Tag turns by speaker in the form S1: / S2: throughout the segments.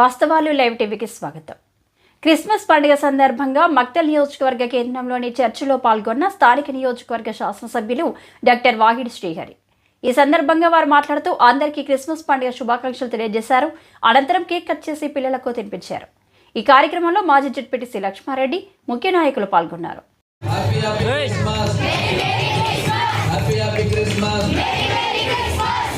S1: వాస్తవాలు లైవ్ టీవీకి స్వాగతం. క్రిస్మస్ పండుగ సందర్భంగా మక్తల్ నియోజకవర్గ కేంద్రంలోని చర్చిలో పాల్గొన్న స్థానిక నియోజకవర్గ శాసనసభ్యులు డాక్టర్ వాహిడి శ్రీహరి. ఈ సందర్భంగా వారు మాట్లాడుతూ అందరికీ క్రిస్మస్ పండుగ శుభాకాంక్షలు తెలియజేశారు. అనంతరం కేక్ కట్ చేసి పిల్లలకు తినిపించారు. ఈ కార్యక్రమంలో మాజీ జడ్పీటీసీ లక్ష్మారెడ్డి ముఖ్య నాయకులు పాల్గొన్నారు.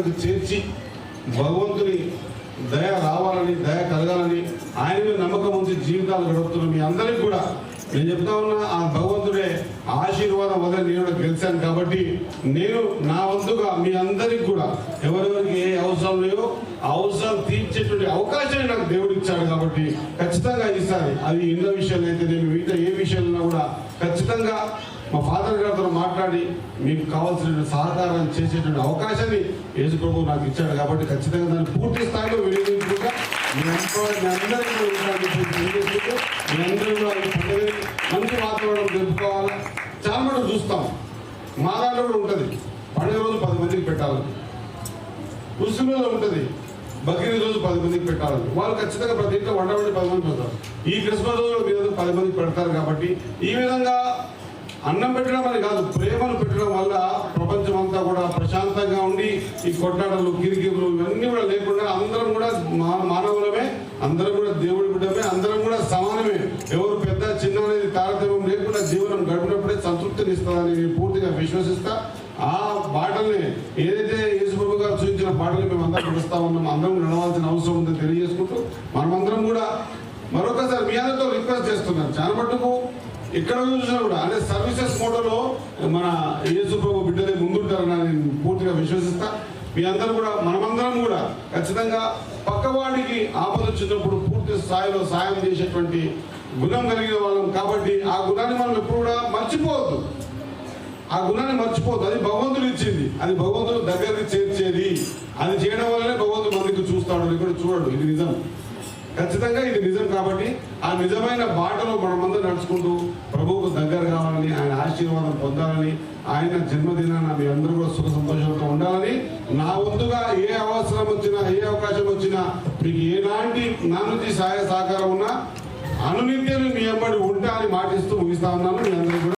S2: కూడా చేర్చి భగవంతుని దయ రావాలని దయ కలగాలని ఆయన మీద నమ్మకం ఉంచి జీవితాలు గడుపుతున్న మీ అందరికి కూడా నేను చెప్తా ఉన్నా ఆ భగవంతుడే ఆశీర్వాదం వదిలి నేను కూడా గెలిచాను కాబట్టి నేను నా వంతుగా మీ అందరికి కూడా ఎవరెవరికి ఏ అవసరం లేవో ఆ అవసరాలు తీర్చేటువంటి అవకాశాన్ని నాకు దేవుడు ఇచ్చాడు కాబట్టి ఖచ్చితంగా ఇస్తాను అది ఎన్నో విషయాలు అయితే నేను మిగతా ఏ విషయాలన్నా కూడా ఖచ్చితంగా మా ఫాదర్ గారితో మాట్లాడి మీకు కావాల్సిన సహకారం చేసేటువంటి అవకాశాన్ని యేసు ప్రభు నాకు ఇచ్చాడు కాబట్టి ఖచ్చితంగా దాన్ని పూర్తి స్థాయిలో వినియోగించుకుంటా. మీ అందరికీ మీ పండుగని మంచి వాతావరణం జరుపుకోవాలా? చాలా మనం చూస్తాం. మా దాంట్లో కూడా ఉంటుంది. పండుగ రోజు పది మందికి పెట్టాలి ముస్లింలో ఉంటుంది. బక్రీద్ రోజు పది మందికి పెట్టాలని. వాళ్ళు ఖచ్చితంగా ప్రతి ఇంట్లో వంట వండి పది మంది పెడతారు. ఈ క్రిస్మస్ రోజు మీద పది మందికి పెడతారు కాబట్టి ఈ విధంగా అన్నం పెట్టడం అని కాదు ప్రేమను పెట్టడం వల్ల ప్రపంచం అంతా కూడా ప్రశాంతంగా ఉండి ఈ కొట్లాటలు కిరికిరులు ఇవన్నీ కూడా లేకుండా అందరం కూడా మా- మానవులమే అందరం కూడా దేవుడి బిడ్డమే అందరం కూడా సమానమే. ఎవరు పెద్ద చిన్న అనేది తారతమ్యం లేకుండా జీవనం గడిపినప్పుడే సంతృప్తిని ఇస్తుందని నేను పూర్తిగా విశ్వసిస్తా. ఆ బాటల్ని ఏదైతే యేసుప్రభు గారు చూపించిన బాటలు మేము అందరం నడుస్తా ఉన్నాం అందరం నడవాల్సిన అవసరం ఉందని తెలియజేసుకుంటూ మనమందరం కూడా మరొకసారి మీ అందరితో రిక్వెస్ట్ చేస్తున్నాం చాలా మటుకు ఎక్కడ చూసినా కూడా అంటే సర్వీసెస్ మోడలో మన యేసుప్రభు బిడ్డలే ముందుంటారని నేను పూర్తిగా విశ్వసిస్తా. మీ అందరూ కూడా మనమందరం కూడా ఖచ్చితంగా పక్కవాడికి ఆపద వచ్చినప్పుడు పూర్తి స్థాయిలో సాయం చేసేటువంటి గుణం కలిగిన వాళ్ళం. కాబట్టి ఆ గుణాన్ని మనం ఎప్పుడు కూడా మర్చిపోవద్దు. ఆ గుణాన్ని మర్చిపోద్దు అది భగవంతుడు ఇచ్చింది. అది భగవంతుడు దగ్గరికి చేర్చేది. అది చేయడం వల్లనే భగవంతుడు మందికి చూస్తాడు. ఇక్కడ చూడడు. ఇది నిజం. ఖచ్చితంగా ఇది నిజం కాబట్టి ఆ నిజమైన బాటలో మనమందరం నడుచుకుంటూ ప్రభువుకు దగ్గర కావాలని ఆయన ఆశీర్వాదం పొందాలని ఆయన జన్మదినాన మీ అందరూ కూడా సుఖ సంతోషంతో ఉండాలని నా వంతుగా ఏ అవసరం వచ్చినా ఏ అవకాశం వచ్చినా మీకు ఎలాంటి నా నుంచి సహాయ సహకారం ఉన్నా అనునిత్యం మీ అమ్మడి ఉంటా అని మాటిస్తూ ముగిస్తా ఉన్నాను. మీ అందరూ